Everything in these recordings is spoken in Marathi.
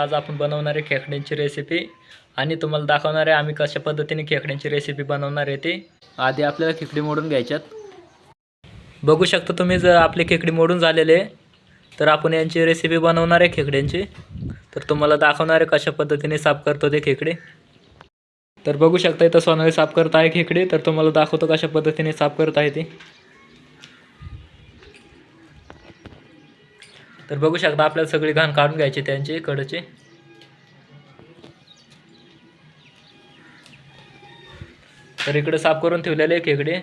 आज आपण बनवणार आहे खेकड्यांची रेसिपी आणि तुम्हाला दाखवणार आहे आम्ही कशा पद्धतीने खेकड्यांची रेसिपी बनवणार आहे ती. आधी आपल्याला खेकडी मोडून घ्यायच्यात. बघू शकता तुम्ही जर आपली खेकडी मोडून झालेले तर आपण यांची रेसिपी बनवणार आहे खेकड्यांची. तर तुम्हाला दाखवणार आहे कशा पद्धतीने साफ करतो ते खेकडे. तर बघू शकता इथं सोनाली साफ करत आहे खेकडे. तर तुम्हाला दाखवतो कशा पद्धतीने साफ करत आहे ती. तर बघू शकता आपल्याला सगळी घाण काढून घ्यायची त्यांचे कडचे. तर इकडे साफ करून ठेवलेले आहे खेकडे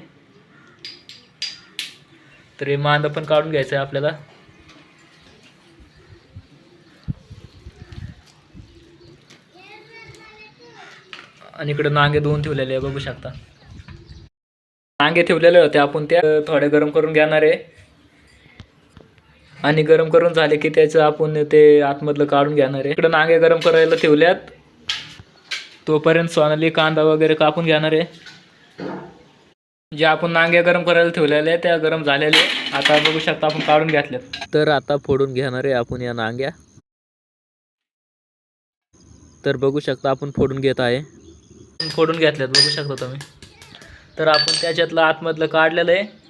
तर हे मांद पण काढून घ्यायचं आहे आपल्याला. आणि इकडे नांगे धुवून ठेवलेले आहे बघू शकता. नांगे ठेवलेले होते आपण त्या थोडे गरम करून घेणार आहे. आणि गरम करून झाले की त्याचं आपण ते आतमधलं काढून घेणार आहे. इकडं नांगे गरम करायला ठेवल्यात. तोपर्यंत सोनाली कांदा वगैरे कापून घेणार आहे. जे आपण नांगे गरम करायला ठेवलेले आहे त्या गरम झालेले आता बघू शकता आपण काढून घेतल्यात. तर आता फोडून घेणार आहे आपण या नांग्या. तर बघू शकता आपण फोडून घेत आहे. फोडून घेतल्यात बघू शकता तुम्ही. तर आपण त्याच्यातलं आतमधलं काढलेलं आहे.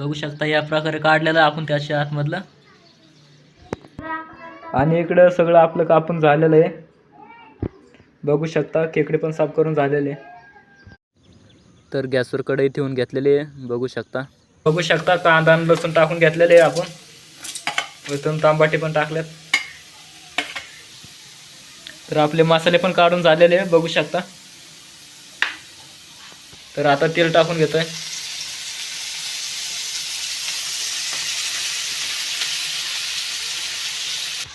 बघू शकता या प्रकारे काढलेलं आपण त्याच्या आतमधलं. आणि इकडं सगळं आपलं कापून झालेलं आहे. बघू शकता खेकडे पण साफ करून झालेले. तर गॅसवर कढई ठेवून घेतलेली आहे. बघू शकता. बघू शकता कांदा लसूण टाकून घेतलेले आहे आपण. लसूण तांबाटे पण टाकलेत तर आपले मसाले पण काढून झालेले आहे. बघू शकता. तर आता तेल टाकून घेतोय.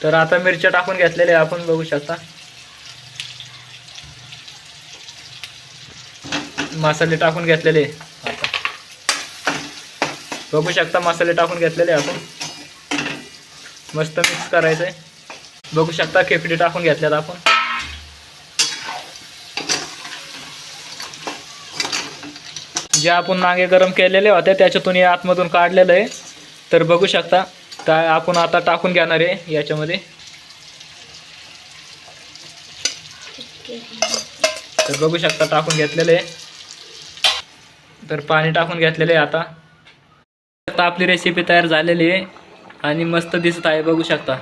तर आता मिरच्या टाकून घेतलेल्या आहे आपण बघू शकता. मसाले टाकून घेतलेले आता. बघू शकता मसाले टाकून घेतलेले आहे आपण. मस्त मिक्स करायचं आहे बघू शकता खेकडी टाकून घेतल्यात आपण. जे आपण नागे गरम केलेले होते त्याच्यातून आतमधून काढलेलं आहे. तर बघू शकता. तर आपण आता टाकून घेणार आहे याच्यामध्ये. तर बघू शकता टाकून घेतलेले आहे. तर पाणी टाकून घेतलेले आहे आता. आता आपली रेसिपी तयार झालेली आहे आणि मस्त दिसत आहे बघू शकता.